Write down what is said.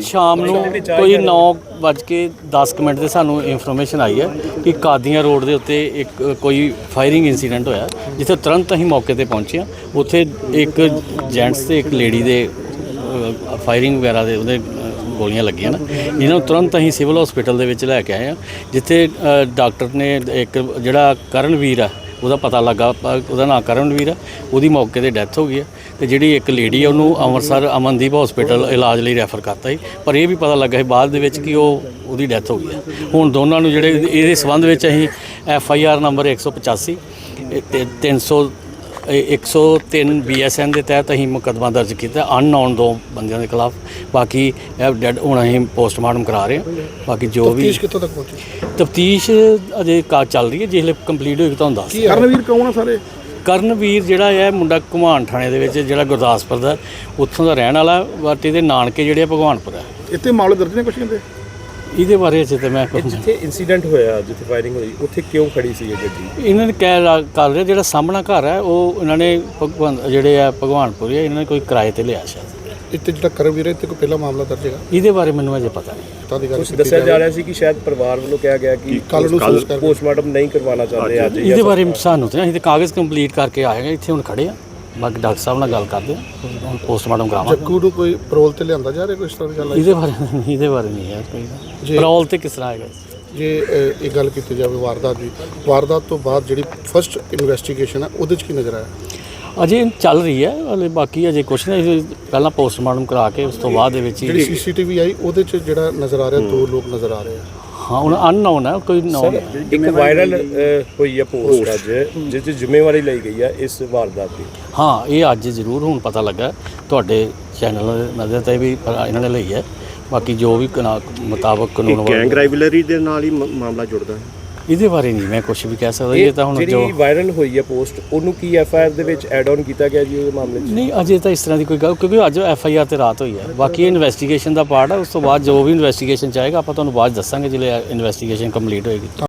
ਸ਼ਾਮ ਨੂੰ ਕੋਈ 9:10 ਮਿੰਟ ਤੇ ਸਾਨੂੰ ਇਨਫੋਰਮੇਸ਼ਨ ਆਈ ਹੈ ਕਿ ਕਾਦੀਆਂ ਰੋਡ ਦੇ ਉੱਤੇ ਇੱਕ, ਕੋਈ ਫਾਇਰਿੰਗ ਇਨਸੀਡੈਂਟ ਹੋਇਆ, ਜਿੱਥੇ ਤੁਰੰਤ ਅਸੀਂ ਮੌਕੇ ਤੇ ਪਹੁੰਚੇ ਹਾਂ। ਉੱਥੇ ਇੱਕ ਜੈਂਟਸ ਤੇ ਇੱਕ ਲੇਡੀ ਦੇ ਫਾਇਰਿੰਗ ਵਗੈਰਾ ਦੇ ਉਹਦੇ ਗੋਲੀਆਂ ਲੱਗੀਆਂ ਨਾ। ਇਹਨਾਂ ਨੂੰ ਤੁਰੰਤ ਅਸੀਂ ਸਿਵਲ ਹਸਪੀਟਲ ਦੇ ਵਿੱਚ ਲੈ ਕੇ ਆਏ ਹਾਂ, ਜਿੱਥੇ ਡਾਕਟਰ ਨੇ ਇੱਕ ਜਿਹੜਾ ਕਰਨਵੀਰ ਆ ਉਹਦਾ ਪਤਾ ਲੱਗਾ ਪ- ਉਹਦਾ ਨਾਮ ਕਰਨਵੀਰ ਆ, ਉਹਦੀ ਮੌਕੇ ਤੇ ਡੈਥ ਹੋ ਗਈ ਹੈ ਤੇ ਜਿਹੜੀ ਇੱਕ ਲੇਡੀ ਆ, ਉਹਨੂੰ ਅੰਮ੍ਰਿਤਸਰ ਅਮਨਦੀਪ ਹਸਪੀਟਲ ਇਲਾਜ ਲਈ ਰੈਫਰ ਕਰਤਾ ਸੀ। ਪਰ ਇਹ ਵੀ ਪਤਾ ਲੱਗਾ ਸੀ ਬਾਅਦ ਦੇ ਵਿੱਚ ਕਿ ਉਹ, ਉਹਦੀ ਡੈਥ ਹੋ ਗਈ ਹੈ ਹੁਣ ਦੋਨਾਂ ਨੂੰ ਜਿਹੜੇ ਇਹਦੇ ਸਬੰਧ ਵਿੱਚ ਅਸੀਂ ਐਫ ਆਈ ਆਰ ਨੰਬਰ 185 ਇਹ ਤੇ 300 ਇਹ 103 ਬੀਐਸਐਨ ਦੇ ਤਹਿਤ ਅਸੀਂ ਮੁਕੱਦਮਾ ਦਰਜ ਕੀਤਾ ਅਨਨੋਨ ਦੋ ਬੰਦਿਆਂ ਦੇ ਖਿਲਾਫ। ਬਾਕੀ ਇਹ ਡੈਡ ਹੁਣ ਅਸੀਂ ਪੋਸਟਮਾਰਟਮ ਕਰਾ ਰਹੇ ਹਾਂ। ਬਾਕੀ ਜੋ ਵੀ ਤਫਤੀਸ਼ ਕਿੱਥੋਂ ਤੱਕ ਪਹੁੰਚੀ? ਤਫਤੀਸ਼ ਅਜੇ ਕਾ ਚੱਲ ਰਹੀ ਹੈ ਜਿਸਲੇ ਕੰਪਲੀਟ ਹੋਏਗੀ ਤੁਹਾਨੂੰ ਦੱਸ ਕਰਨਵੀਰ ਕੌਣ ਆ ਸਾਰੇ? ਕਰਨਵੀਰ ਜਿਹੜਾ ਹੈ ਮੁੰਡਾ ਘੁਮਾਣ ਥਾਣੇ ਦੇ ਵਿੱਚ ਜਿਹੜਾ ਗੁਰਦਾਸਪੁਰ ਦਾ ਉੱਥੋਂ ਦਾ ਰਹਿਣ ਵਾਲਾ ਬਟ ਇਹਦੇ ਨਾਨਕੇ ਜਿਹੜੇ ਆ ਭਗਵਾਨਪੁਰ ਆ। ਇੱਥੇ ਮਾਮਲੇ ਦਰਜ ਨੇ ਕੁਛ ਕਹਿੰਦੇ? ਇਹਦੇ ਬਾਰੇ ਅਜੇ ਤੇ ਮੈਂ ਨਹੀਂ- ਜਿੱਥੇ ਇਨਸੀਡੈਂਟ ਹੋਇਆ ਜਿੱਥੇ ਫਾਇਰਿੰਗ ਹੋਈ ਉੱਥੇ ਕਿਉਂ ਖੜੀ ਸੀ ਇਹ ਗੱਡੀ? ਇਹਨਾਂ ਨੇ ਕਹਿ ਰਾ- ਕਰ ਰਿਹਾ ਜਿਹੜਾ ਸਾਹਮਣਾ ਘਰ ਹੈ ਉਹ ਇਹਨਾਂ ਨੇ ਭਗਵਾਨ ਜਿਹੜੇ ਆ ਭਗਵਾਨਪੁਰ ਆ ਇਹਨਾਂ ਨੇ ਕੋਈ ਕਿਰਾਏ ਤੇ ਲਿਆ ਸ਼ਾਇਦ ਇੱਥੇ ਜਿਹੜਾ ਕਰਨਵੀਰ ਹੈ ਇੱਥੇ ਕੋਈ ਪਹਿਲਾ ਮਾਮਲਾ ਦਰਜ ਹੈਗਾ? ਇਹਦੇ ਬਾਰੇ ਮੈਨੂੰ ਅਜੇ ਪਤਾ ਨਹੀਂ। ਤਾਂ ਦੀ ਗੱਲ ਕੁਝ ਦੱਸਿਆ ਜਾ ਰਿਹਾ ਸੀ ਕਿ ਸ਼ਾਇਦ ਪਰਿਵਾਰ ਵੱਲੋਂ ਕਿਹਾ ਗਿਆ ਕਿ ਕੱਲ੍ਹ ਨੂੰ ਸੰਸਕਾਰ ਪੋਸਟਮਾਰਟਮ ਨਹੀਂ ਕਰਵਾਉਣਾ ਚਾਹੁੰਦੇ ਅੱਜ ਇਹਦੇ ਬਾਰੇ ਸਾਨੂੰ ਤੇ ਅਸੀਂ ਤੇ ਕਾਗਜ਼ ਕੰਪਲੀਟ ਕਰਕੇ ਆਏ ਹਾਂ ਇੱਥੇ ਹੁਣ ਖੜੇ ਆ। ਬਾਕੀ ਡਾਕਟਰ ਸਾਹਿਬ ਨਾਲ ਗੱਲ ਕਰਦੇ ਹੁਣ ਪੋਸਟਮਾਰਟਮ ਕਰਾਵਾਂਗੇ ਜੱਗੂ ਨੂੰ ਕੋਈ ਪਰੋਲ ਤੇ ਲਿਆਂਦਾ ਜਾ ਰਿਹਾ ਕੋਈ ਇਸ ਤਰ੍ਹਾਂ ਦੀ ਗੱਲ ਹੈ ਇਹਦੇ ਬਾਰੇ ਨਹੀਂ ਇਹਦੇ ਬਾਰੇ ਨਹੀਂ ਹੈ ਕੋਈ। ਜੀ। ਪਰੋਲ ਤੇ ਕਿਸ ਤਰ੍ਹਾਂ ਆਏਗਾ ਜੇ ਅ, ਇਹ ਗੱਲ ਕੀਤੀ ਜਾਵੇ ਵਾਰਦਾਤ ਦੀ ਵਾਰਦਾਤ ਤੋਂ ਬਾਅਦ ਜਿਹੜੀ ਫਰਸਟ ਇਨਵੈਸਟੀਗੇਸ਼ਨ ਹੈ ਉਹਦੇ 'ਚ ਕੀ ਨਜ਼ਰ ਆਇਆ? ਅਜੇ ਚੱਲ ਰਹੀ ਹੈ ਹਲੇ ਬਾਕੀ ਅਜੇ ਕੁਛ ਨਹੀਂ ਪਹਿਲਾਂ ਪੋਸਟਮਾਰਟਮ ਕਰਾ ਕੇ ਉਸ ਤੋਂ ਬਾਅਦ ਦੇ ਵਿੱਚ ਜਿਹੜੀ ਹੀ ਸੀਸੀਟੀਵੀ ਆਈ ਉਹਦੇ 'ਚ ਜਿਹੜਾ ਨਜ਼ਰ ਆ ਰਿਹਾ ਦੋ ਲੋਕ ਨਜ਼ਰ ਆ ਰਹੇ ਆ। ਹਾਂ ਹੁਣ ਅਨਨੋਨ ਹੈ ਕੋਈ ਨੋਨ ਇੱਕ ਵਾਇਰਲ ਹੋਈ ਹੈ ਪੋਸਟ ਅੱਜ ਜਿਸ ਦੀ ਜ਼ਿੰਮੇਵਾਰੀ ਲਈ ਗਈ ਹੈ ਇਸ ਵਾਰਦਾਤ ਦੀ। ਹਾਂ ਇਹ ਅੱਜ ਜ਼ਰੂਰ ਹੁਣ ਪਤਾ ਲੱਗਾ। ਤੁਹਾਡੇ ਚੈਨਲ ਨਜ਼ਰ ਤੇ ਵੀ ਇਹਨਾਂ ਨੇ ਲਈ ਹੈ। ਬਾਕੀ ਜੋ ਵੀ ਮੁਤਾਬਕ ਕਾਨੂੰਨ ਗੈਂਗ ਵੱਲੋਂ ਰਾਈਵਲਰੀ ਦੇ ਨਾਲ ਹੀ ਮਾਮਲਾ ਜੁੜਦਾ ਹੈ। ਇਹਦੇ ਬਾਰੇ ਨਹੀਂ ਮੈਂ ਕੁਝ ਵੀ ਕਹਿ ਸਕਦਾ ਇਹ ਤਾਂ ਹੁਣ ਜੋ ਜਿਹੜੀ ਵਾਇਰਲ ਹੋਈ ਹੈ ਪੋਸਟ ਉਹਨੂੰ ਕੀ ਐਫ ਆਈ ਆਰ ਦੇ ਵਿੱਚ ਐਡ ਆਨ ਕੀਤਾ ਗਿਆ ਜੀ ਉਹਦੇ ਮਾਮਲੇ 'ਚ? ਨਹੀਂ ਅਜੇ ਤਾਂ ਇਸ ਤਰ੍ਹਾਂ ਦੀ ਕੋਈ ਗੱਲ ਕਿਉਂਕਿ ਅੱਜ ਐਫ ਆਈ ਆਰ ਤੇ ਰਾਤ ਹੋਈ ਹੈ। ਬਾਕੀ ਇਹ ਇਨਵੈਸਟੀਗੇਸ਼ਨ ਦਾ ਪਾਰਟ ਹੈ ਉਸ ਤੋਂ ਬਾਅਦ ਜੋ ਵੀ ਇਨਵੈਸਟੀਗੇਸ਼ਨ ਚਾਹੇਗਾ ਆਪਾਂ ਤੁਹਾਨੂੰ ਬਾਅਦ 'ਚ ਦੱਸਾਂਗੇ ਜਦੋਂ ਇਨਵੈਸਟੀਗੇਸ਼ਨ ਕੰਪਲੀਟ ਹੋਏਗੀ।